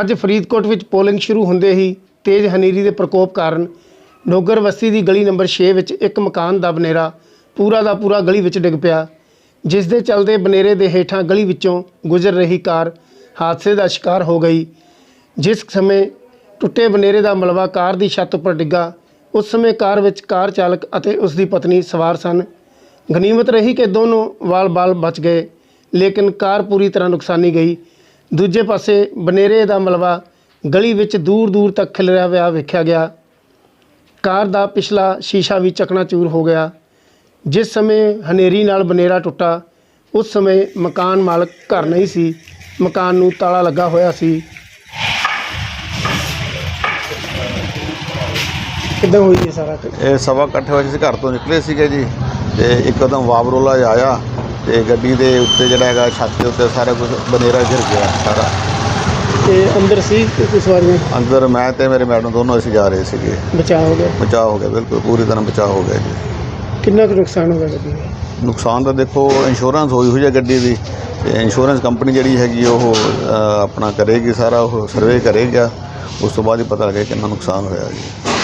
ਅੱਜ ਫਰੀਦਕੋਟ ਵਿੱਚ ਪੋਲਿੰਗ ਸ਼ੁਰੂ ਹੁੰਦੇ ਹੀ ਤੇਜ਼ ਹਨੇਰੀ ਦੇ ਪ੍ਰਕੋਪ ਕਾਰਨ ਨੋਗਰ ਬਸਤੀ ਦੀ ਗਲੀ ਨੰਬਰ 6 ਵਿੱਚ ਇੱਕ ਮਕਾਨ ਦਾ ਬਨੇਰਾ ਪੂਰਾ ਦਾ ਪੂਰਾ ਗਲੀ ਵਿੱਚ ਡਿੱਗ ਪਿਆ, ਜਿਸ ਦੇ ਚਲਦੇ ਬਨੇਰੇ ਦੇ ਹੇਠਾਂ ਗਲੀ ਵਿੱਚੋਂ ਗੁਜ਼ਰ ਰਹੀ ਕਾਰ ਹਾਦਸੇ ਦਾ ਸ਼ਿਕਾਰ ਹੋ ਗਈ, ਜਿਸ ਸਮੇਂ ਟੁੱਟੇ ਬਨੇਰੇ ਦਾ ਮਲਵਾ ਕਾਰ ਦੀ ਛੱਤ ਉੱਪਰ ਡਿੱਗਾ, ਉਸ ਸਮੇਂ ਕਾਰ ਵਿੱਚ ਕਾਰ ਚਾਲਕ ਅਤੇ ਉਸ ਦੀ ਪਤਨੀ ਸਵਾਰ ਸਨ। ਗਨੀਮਤ ਰਹੀ ਕਿ ਦੋਨੋਂ ਵਾਲ-ਬਾਲ ਬਚ ਗਏ, ਲੇਕਿਨ ਕਾਰ ਪੂਰੀ ਤਰ੍ਹਾਂ ਨੁਕਸਾਨੀ ਗਈ। ਦੂਜੇ ਪਾਸੇ ਬਨੇਰੇ ਦਾ ਮਲਬਾ ਗਲੀ ਵਿੱਚ ਦੂਰ-ਦੂਰ ਤੱਕ ਖਿਲਰਿਆ ਹੋਇਆ ਵੇਖਿਆ ਗਿਆ। ਕਾਰ ਦਾ ਪਿਛਲਾ ਸ਼ੀਸ਼ਾ ਵੀ ਚਕਨਾਚੂਰ ਹੋ ਗਿਆ। ਜਿਸ ਸਮੇਂ ਹਨੇਰੀ ਨਾਲ ਬਨੇਰਾ ਟੁੱਟਾ, ਉਸ ਸਮੇਂ ਮਕਾਨ ਮਾਲਕ ਘਰ ਨਹੀਂ ਸੀ। ਮਕਾਨ ਨੂੰ ਤਾਲਾ ਲੱਗਾ ਹੋਇਆ ਸੀ। ਕਿੱਦਾਂ ਹੋਈ ਇਹ ਸਾਰਾ? ਇਹ ਸਵਾ ਇਕੱਠੇ ਵਜੇ ਘਰ ਤੋਂ ਨਿਕਲੇ ਸੀਗੇ ਜੀ। ਤੇ ਇੱਕਦਮ ਵਾਵਰੋਲਾ ਆਇਆ ਤੇ ਗੱਡੀ ਦੇ ਉੱਤੇ ਜਿਹੜਾ ਹੈਗਾ ਛੱਤ ਦੇ ਉੱਤੇ ਸਾਰਾ ਕੁਝ ਬਨੇਰਾ ਗਿਰ ਗਿਆ ਸਾਰਾ। ਤੇ ਅੰਦਰ ਸੀ ਕਿ ਕੋਈ ਸਵਾਰੀਆਂ? ਅੰਦਰ ਮੈਂ ਤੇ ਮੇਰੇ ਮੈਡਮ ਦੋਨੋਂ ਅਸੀਂ ਜਾ ਰਹੇ ਸੀਗੇ। ਬਚਾਅ ਹੋ ਗਿਆ? ਬਚਾਅ ਹੋ ਗਿਆ ਬਿਲਕੁਲ ਪੂਰੀ ਤਰ੍ਹਾਂ ਬਚਾਅ ਹੋ ਗਿਆ ਜੀ। ਕਿੰਨਾ ਕੁ ਨੁਕਸਾਨ ਹੋ ਗਿਆ ਗੱਡੀ ਦਾ? ਨੁਕਸਾਨ ਤਾਂ ਦੇਖੋ ਇੰਸ਼ੋਰੈਂਸ ਹੋਈ ਹੋਈ ਹੈ ਗੱਡੀ ਦੀ। ਤੇ ਇੰਸ਼ੋਰੈਂਸ ਕੰਪਨੀ ਜਿਹੜੀ ਹੈਗੀ ਉਹ ਅ, ਆਪਣਾ ਕਰੇਗੀ ਸਾਰਾ ਉਹ ਸਰਵੇ ਕਰੇਗਾ। ਉਸ ਤੋਂ ਬਾਅਦ ਹੀ ਪਤਾ ਲੱਗੇਗਾ ਕਿੰਨਾ ਨੁਕਸਾਨ ਹੋਇਆ ਜੀ।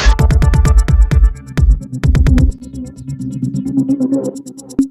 thank you